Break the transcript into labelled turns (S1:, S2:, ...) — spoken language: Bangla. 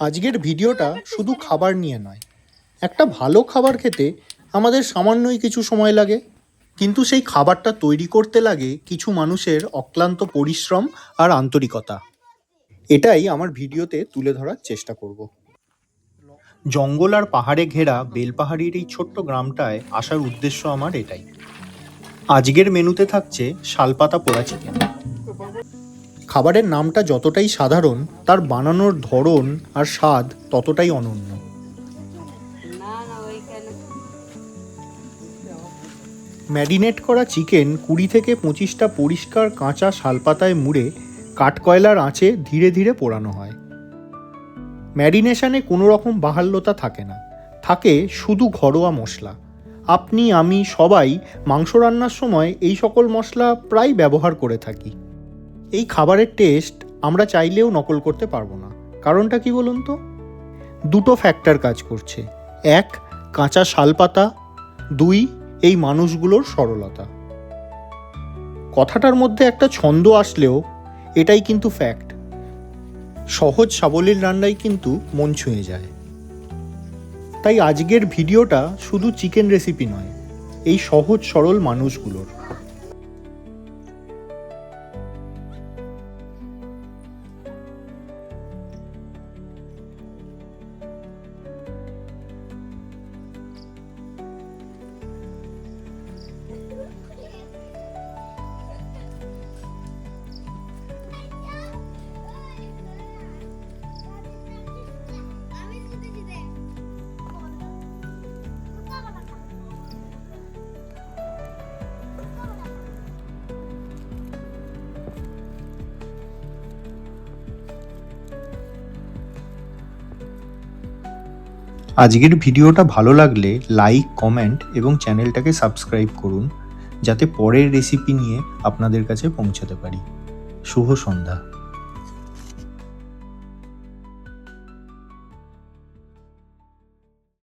S1: আজকের ভিডিওটা শুধু খাবার নিয়ে নয়, একটা ভালো খাবার খেতে আমাদের সামান্যই কিছু সময় লাগে। কিন্তু সেই খাবারটা তৈরি করতে লাগে কিছু মানুষের অক্লান্ত পরিশ্রম আর আন্তরিকতা। এটাই আমার ভিডিওতে তুলে ধরার চেষ্টা করব। জঙ্গল আর পাহাড়ে ঘেরা বেলপাহাড়ির এই ছোট্ট গ্রামটায় আসার উদ্দেশ্য আমার এটাই। আজকের মেনুতে থাকছে শালপাতা পোড়া চিকেন খাবারের নামটা যতটাই সাধারণ, তার বানানোর ধরন আর স্বাদ ততটাই অনন্য। ম্যারিনেট করা চিকেন কুড়ি থেকে পঁচিশটা পরিষ্কার কাঁচা শালপাতায় মুড়ে কাঠকয়লার আঁচে ধীরে ধীরে পোড়ানো হয়। ম্যারিনেশনে কোনো রকম বাহাল্যতা থাকে না। থাকে শুধু ঘরোয়া মশলা। আপনি, আমি সবাই মাংস রান্নার সময় এই সকল মশলা প্রায় ব্যবহার করে থাকি। এই খাবারের টেস্ট আমরা চাইলেও নকল করতে পারব না। কারণটা কি বলুন তো? দুটো ফ্যাক্টর কাজ করছে। এক, কাঁচা শালপাতা। দুই, এই মানুষগুলোর সরলতা। কথাটার মধ্যে একটা ছন্দ আসলেও এটাই কিন্তু ফ্যাক্ট সহজ সাবলীল রান্নাই কিন্তু মন ছুঁয়ে যায়। তাই আজকের ভিডিওটা শুধু চিকেন রেসিপি নয়, এই সহজ সরল মানুষগুলোর। আজকের ভিডিওটা ভালো লাগলে লাইক কমেন্ট এবং চ্যানেলটাকে সাবস্ক্রাইব করুন, যাতে পরের রেসিপি নিয়ে আপনাদের কাছে পৌঁছাতে পারি। শুভ সন্ধ্যা।